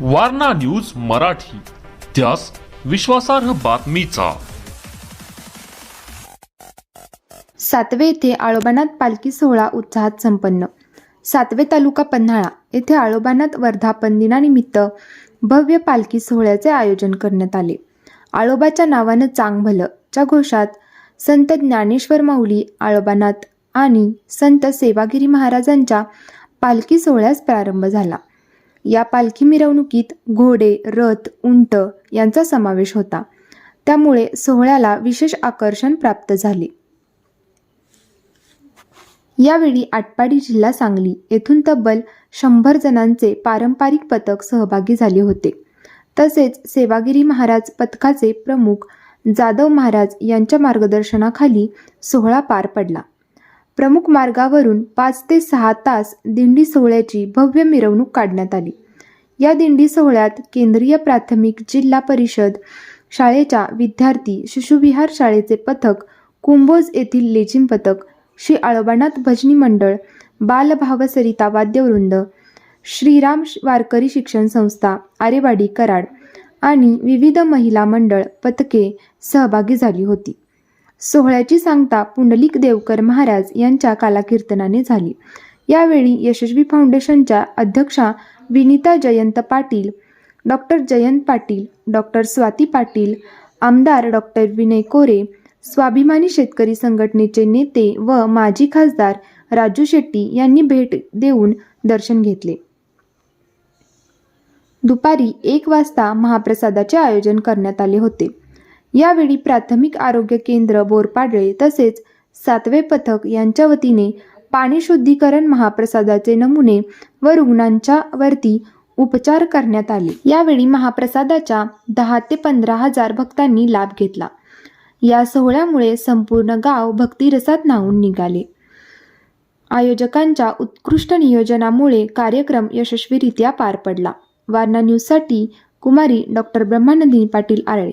Warna news Marathi. त्यास विश्वासार्ह बातमीचा. सातवे येथे आळोबानाथ पालखी सोहळा उत्साहात संपन्न. सातवे तालुका पन्हाळा येथे आळोबानाथ वर्धापन दिनानिमित्त भव्य पालखी सोहळ्याचे आयोजन करण्यात आले. आळोबाच्या नावानं चांग भलं च्या घोषात संत ज्ञानेश्वर माऊली आळोबानाथ आणि संत सेवागिरी महाराजांच्या पालखी सोहळ्यास प्रारंभ झाला. या पालखी मिरवणुकीत घोडे रथ उंट यांचा समावेश होता. त्यामुळे सोहळ्याला विशेष आकर्षण प्राप्त झाले. यावेळी आटपाडी जिल्हा सांगली येथून तब्बल शंभर जणांचे पारंपरिक पथक सहभागी झाले होते. तसेच सेवागिरी महाराज पथकाचे प्रमुख जाधव महाराज यांच्या मार्गदर्शनाखाली सोहळा पार पडला. प्रमुख मार्गावरून पाच ते सहा तास दिंडी सोहळ्याची भव्य मिरवणूक काढण्यात आली. या दिंडी सोहळ्यात केंद्रीय प्राथमिक जिल्हा परिषद शाळेच्या विद्यार्थी शिशुविहार शाळेचे पथक कुंभोज येथील लेझिम पथक श्री आळोबानाथ भजनी मंडळ बालभावसरिता वाद्यवृंद श्रीराम वारकरी शिक्षण संस्था आरेवाडी कराड आणि विविध महिला मंडळ पथके सहभागी झाली होती. सोहळ्याची सांगता पुंडलिक देवकर महाराज यांच्या कालाकीर्तनाने झाली. यावेळी यशस्वी फाउंडेशनच्या अध्यक्षा विनिता जयंत पाटील डॉक्टर जयंत पाटील डॉक्टर स्वाती पाटील आमदार डॉक्टर विनय कोरे स्वाभिमानी शेतकरी संघटनेचे नेते व माजी खासदार राजू शेट्टी यांनी भेट देऊन दर्शन घेतले. दुपारी एक वाजता महाप्रसादाचे आयोजन करण्यात आले होते. यावेळी प्राथमिक आरोग्य केंद्र बोरपाडळे तसेच सातवे पथक यांच्या वतीने पाणी शुद्धीकरण महाप्रसादाचे नमुने व रुग्णांच्या वरती उपचार करण्यात आले. यावेळी महाप्रसादाच्या दहा ते पंधरा हजार भक्तांनी लाभ घेतला. या सोहळ्यामुळे संपूर्ण गाव भक्तिरसात न्हावून निघाले. आयोजकांच्या उत्कृष्ट नियोजनामुळे कार्यक्रम यशस्वीरित्या पार पडला. वारणा न्यूजसाठी कुमारी doctor Brahmanandini Patil Arale.